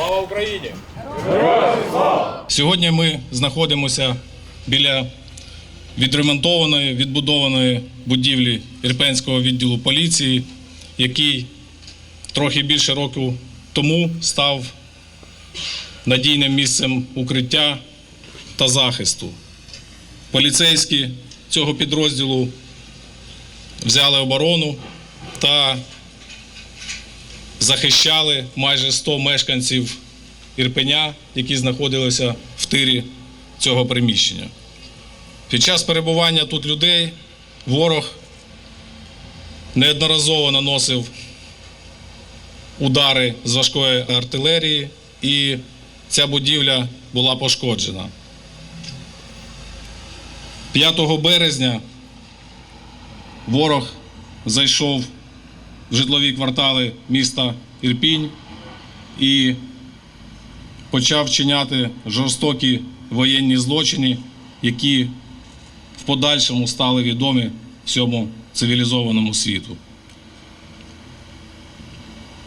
Слава Україні! Сьогодні ми знаходимося біля відремонтованої, відбудованої будівлі Ірпенського відділу поліції, який трохи більше року тому став надійним місцем укриття та захисту. Поліцейські цього підрозділу взяли оборону та захищали майже 100 мешканців Ірпеня, які знаходилися в тирі цього приміщення. Під час перебування тут людей ворог неодноразово наносив удари з важкої артилерії, і ця будівля була пошкоджена. 5 березня ворог зайшов житлові квартали міста Ірпінь і почав вчиняти жорстокі воєнні злочини, які в подальшому стали відомі всьому цивілізованому світу.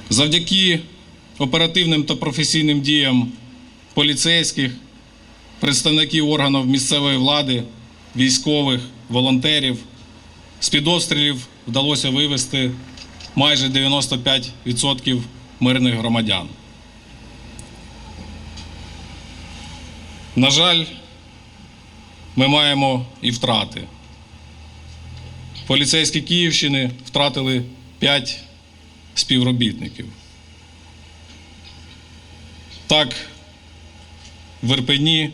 Завдяки оперативним та професійним діям поліцейських, представників органів місцевої влади, військових, волонтерів, з-під обстрілів вдалося вивести майже 95% мирних громадян. На жаль, ми маємо і втрати. Поліцейські Київщини втратили 5 співробітників. Так, в Ірпені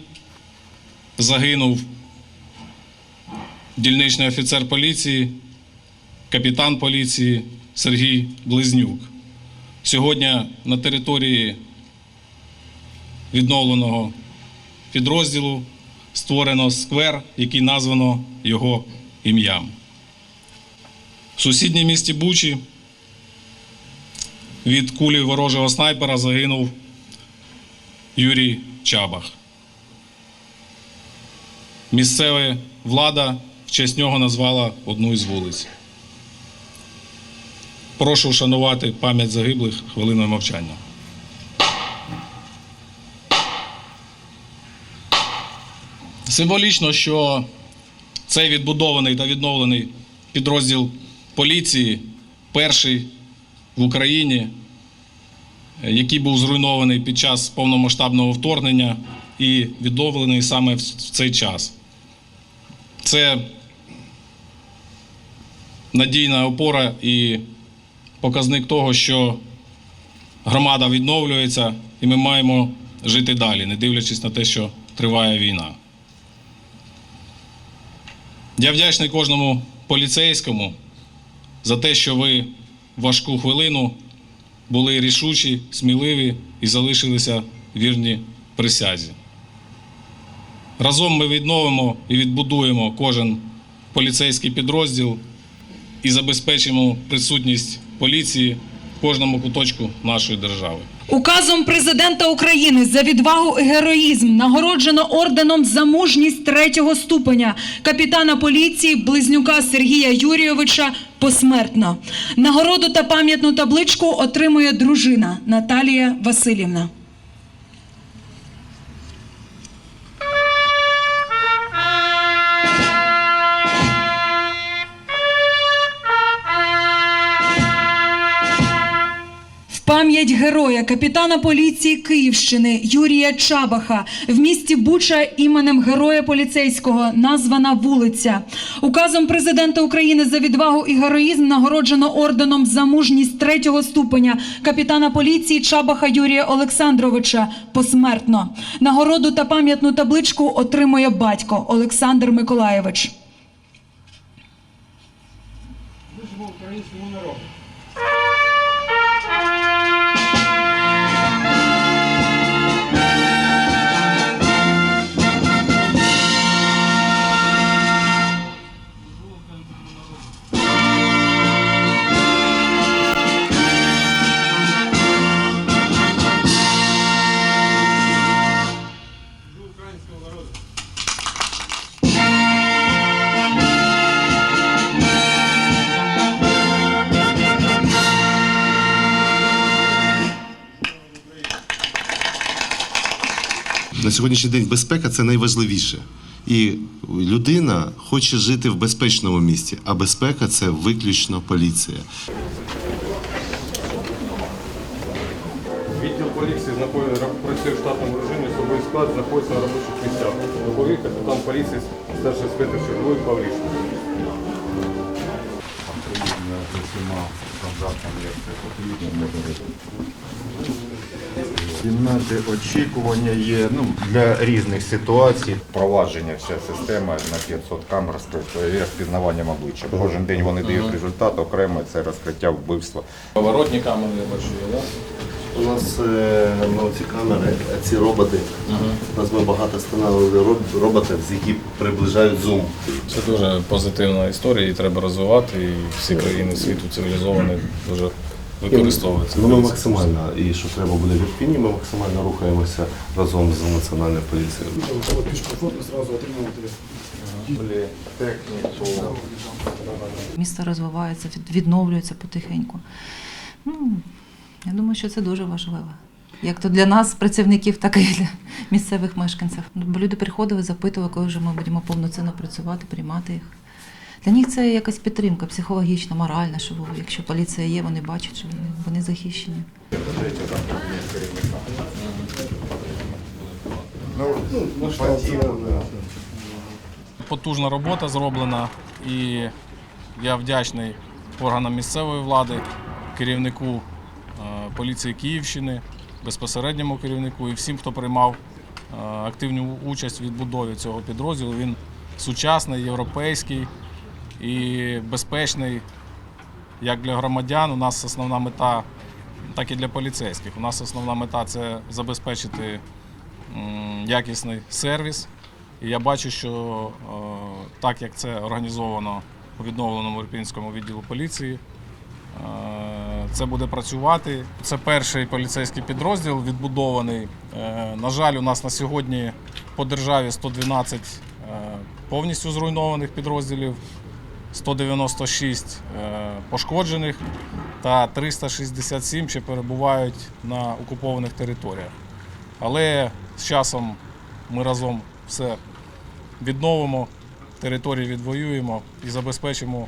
загинув дільничний офіцер поліції, капітан поліції Сергій Близнюк. Сьогодні на території відновленого підрозділу створено сквер, який названо його ім'ям. В сусідній місті Бучі від кулі ворожого снайпера загинув Юрій Чабах. Місцева влада в честь нього назвала одну із вулиць. Прошу вшанувати пам'ять загиблих хвилиною мовчання. Символічно, що цей відбудований та відновлений підрозділ поліції, перший в Україні, який був зруйнований під час повномасштабного вторгнення і відновлений саме в цей час. Це надійна опора і показник того, що громада відновлюється, і ми маємо жити далі, не дивлячись на те, що триває війна. Я вдячний кожному поліцейському за те, що ви в важку хвилину були рішучі, сміливі і залишилися вірні присязі. Разом ми відновимо і відбудуємо кожен поліцейський підрозділ і забезпечимо присутність поліції в кожному куточку нашої держави. Указом президента України за відвагу і героїзм нагороджено орденом за мужність третього ступеня капітана поліції Близнюка Сергія Юрійовича посмертно. Нагороду та пам'ятну табличку отримує дружина Наталія Васильівна. Пам'ять героя капітана поліції Київщини Юрія Чабаха в місті Буча іменем героя поліцейського названа вулиця. Указом президента України за відвагу і героїзм нагороджено орденом за мужність третього ступеня капітана поліції Чабаха Юрія Олександровича посмертно. Нагороду та пам'ятну табличку отримує батько Олександр Миколаєвич. Служимо українському народу. На сьогоднішній день безпека це найважливіше. І людина хоче жити в безпечному місті, а безпека це виключно поліція. Відділ поліції працює в штатному режимі, особовий склад знаходиться на робочих місцях. Доповів капітан поліції старший інспектор черговий Павлішин. Кімнати очікування є ну, для різних ситуацій. Провадження вся система на 500 камер з впізнаванням обличчя. Кожен день вони дають результат, окремо це розкриття вбивства. Поворотні камери я бачу, да? У нас е, ну, ці камери, ці роботи. У нас ми багато встановили роб- роботів, з які приближають зум. Це дуже позитивна історія, її треба розвивати, і всі країни світу цивілізовані дуже використовують. це. Ну, ми максимально, і що треба буде в Ірпіні, ми максимально рухаємося разом з національною поліцією. Техніку. Місто розвивається, відновлюється потихеньку. Ну, я думаю, що це дуже важливо. Як то для нас, працівників, так і для місцевих мешканців. Ну, Бо люди приходили, запитували, коли вже ми будемо повноцінно працювати, приймати їх. Для них це якась підтримка психологічна, моральна, що якщо поліція є, вони бачать, що вони, захищені. Потужна робота зроблена, і я вдячний органам місцевої влади, керівнику е, поліції Київщини, безпосередньому керівнику і всім, хто приймав е, активну участь в відбудові цього підрозділу. Він сучасний, європейський і безпечний як для громадян. У нас основна мета, так і для поліцейських. У нас основна мета це забезпечити якісний сервіс. І я бачу, що е, так як це організовано у відновленому Ірпінському відділу поліції, е, це буде працювати. Це перший поліцейський підрозділ відбудований. Е, На жаль, у нас на сьогодні по державі 112 е, повністю зруйнованих підрозділів, 196 е, пошкоджених та 367 ще перебувають на окупованих територіях. Але з часом ми разом все відновимо, території відвоюємо і забезпечимо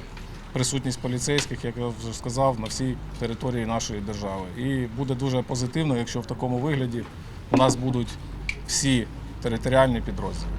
присутність поліцейських, як я вже сказав, на всій території нашої держави. І буде дуже позитивно, якщо в такому вигляді у нас будуть всі територіальні підрозділи.